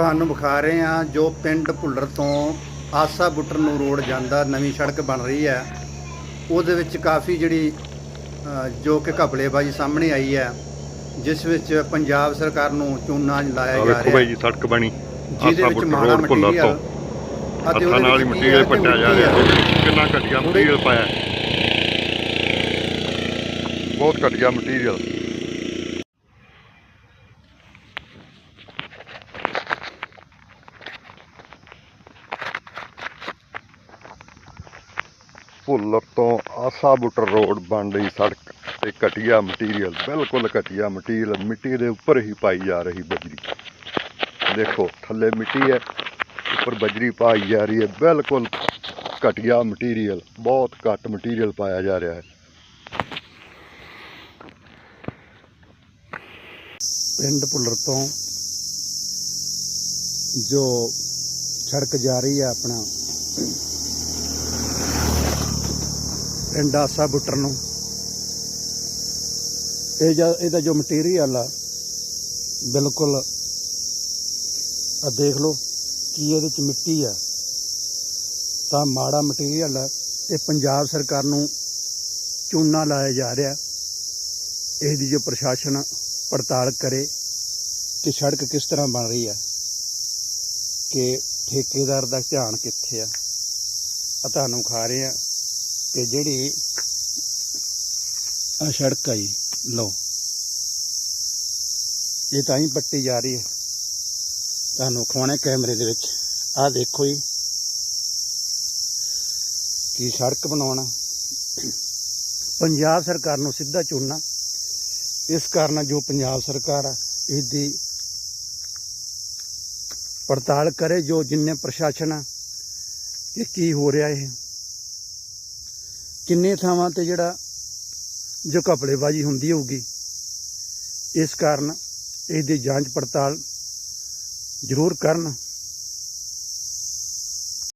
ਤੁਹਾਨੂੰ ਵਿਖਾ ਰਹੇ ਹਾਂ ਜੋ ਪਿੰਡ ਭੁੱਲਰ ਤੋਂ ਆਸਾ ਬੁੱਟਰ ਨੂੰ ਰੋਡ ਜਾਂਦਾ ਨਵੀਂ ਸੜਕ ਬਣ ਰਹੀ ਹੈ। ਉਹਦੇ ਵਿੱਚ ਕਾਫੀ ਜਿਹੜੀ ਜੋ ਕਿ ਘਪਲੇਬਾਜ਼ੀ ਸਾਹਮਣੇ ਆਈ ਹੈ ਜਿਸ ਵਿੱਚ ਪੰਜਾਬ ਸਰਕਾਰ ਨੂੰ ਚੂਨਾ ਲਾਇਆ ਜਾ ਰਿਹਾ ਹੈ। ਜੀ ਸੜਕ ਬਣੀ। ਜਿਹਦੇ ਵਿੱਚ ਮਾੜਾ ਮਟੀਰੀਅਲ ਤੋਂ। ਅਤੇ ਉਹਦੇ ਨਾਲ ਹੀ ਮਟੀਰੀਅਲ ਪੱਟਿਆ ਜਾ ਰਿਹਾ। ਕਿੰਨਾ ਘਟੀਆ ਮਟੀਰੀਅਲ ਪਾਇਆ। ਬਹੁਤ ਘਟੀਆ ਮਟੀਰੀਅਲ। ਭੁੱਲਰ ਤੋਂ ਆਸਾ ਬੁੱਟਰ ਰੋਡ ਬਣ ਰਹੀ ਸੜਕ ਤੇ ਘਟੀਆ ਮਟੀਰੀਅਲ ਬਿਲਕੁਲ ਘਟੀਆ ਮਟੀਰੀਅਲ ਮਿੱਟੀ ਦੇ ਉੱਪਰ ਹੀ ਪਾਈ ਜਾ ਰਹੀ ਬਜਰੀ। ਦੇਖੋ, ਥੱਲੇ ਮਿੱਟੀ ਹੈ, ਉੱਪਰ ਬਜਰੀ ਪਾਈ ਜਾ ਰਹੀ ਹੈ, ਬਿਲਕੁਲ ਘਟੀਆ ਮਟੀਰੀਅਲ ਬਹੁਤ ਘੱਟ ਮਟੀਰੀਅਲ ਪਾਇਆ ਜਾ ਰਿਹਾ ਹੈ। ਪਿੰਡ ਭੁੱਲਰ ਤੋਂ ਜੋ ਸੜਕ ਜਾ ਰਹੀ ਹੈ ਆਪਣਾ ਪਿੰਡ ਬੁੱਟਰ ਨੂੰ। ਇਹ ਜਾਂ ਇਹਦਾ ਜੋ ਮਟੀਰੀਅਲ ਆ, ਬਿਲਕੁਲ ਆ ਦੇਖ ਲਓ ਕੀ ਇਹਦੇ ਚ ਮਿੱਟੀ ਆ। ਤਾਂ ਮਾੜਾ ਮਟੀਰੀਅਲ ਆ ਇਹ ਪੰਜਾਬ ਸਰਕਾਰ ਨੂੰ ਚੂਨਾ ਲਾਇਆ ਜਾ ਰਿਹਾ। ਇਹਦੀ ਜੋ ਪ੍ਰਸ਼ਾਸਨ ਪੜਤਾਲ ਕਰੇ ਕਿ ਸੜਕ ਕਿਸ ਤਰ੍ਹਾਂ ਬਣ ਰਹੀ ਆ, ਕਿ ਠੇਕੇਦਾਰ ਦਾ ਧਿਆਨ ਕਿੱਥੇ ਆ। ਆ ਤੁਹਾਨੂੰ ਖਾ ਰਹੇ ਆ। ਕਿ ਜਿਹੜੀ ਆ ਸੜਕ ਆ ਜੀ, ਲਓ। ਇਹ ਤਾਂ ਹੀ ਪੱਟੀ ਜਾ ਰਹੀ ਹੈ। ਤੁਹਾਨੂੰ ਖਵਾਉਣੇ ਕੈਮਰੇ ਦੇ ਵਿੱਚ। ਆ ਦੇਖੋ ਜੀ, ਕੀ ਸੜਕ ਬਣਾਉਣਾ। ਪੰਜਾਬ ਸਰਕਾਰ ਨੂੰ ਸਿੱਧਾ ਚੁਣਨਾ। ਇਸ ਕਾਰਨ ਜੋ ਪੰਜਾਬ ਸਰਕਾਰ ਆ, ਇਹਦੀ ਪੜਤਾਲ ਕਰੇ ਜੋ ਜਿੰਨੇ ਪ੍ਰਸ਼ਾਸਨ ਆ, ਕਿ ਕੀ ਹੋ ਰਿਹਾ ਇਹ। ਕਿੰਨੇ ਥਾਵਾਂ ਤੇ ਜਿਹੜਾ ਜੋ ਘਪਲੇਬਾਜ਼ੀ ਹੁੰਦੀ ਹੋਊਗੀ, ਇਸ ਕਾਰਨ ਇਹਦੀ ਜਾਂਚ ਪੜਤਾਲ ਜ਼ਰੂਰ ਕਰਨ।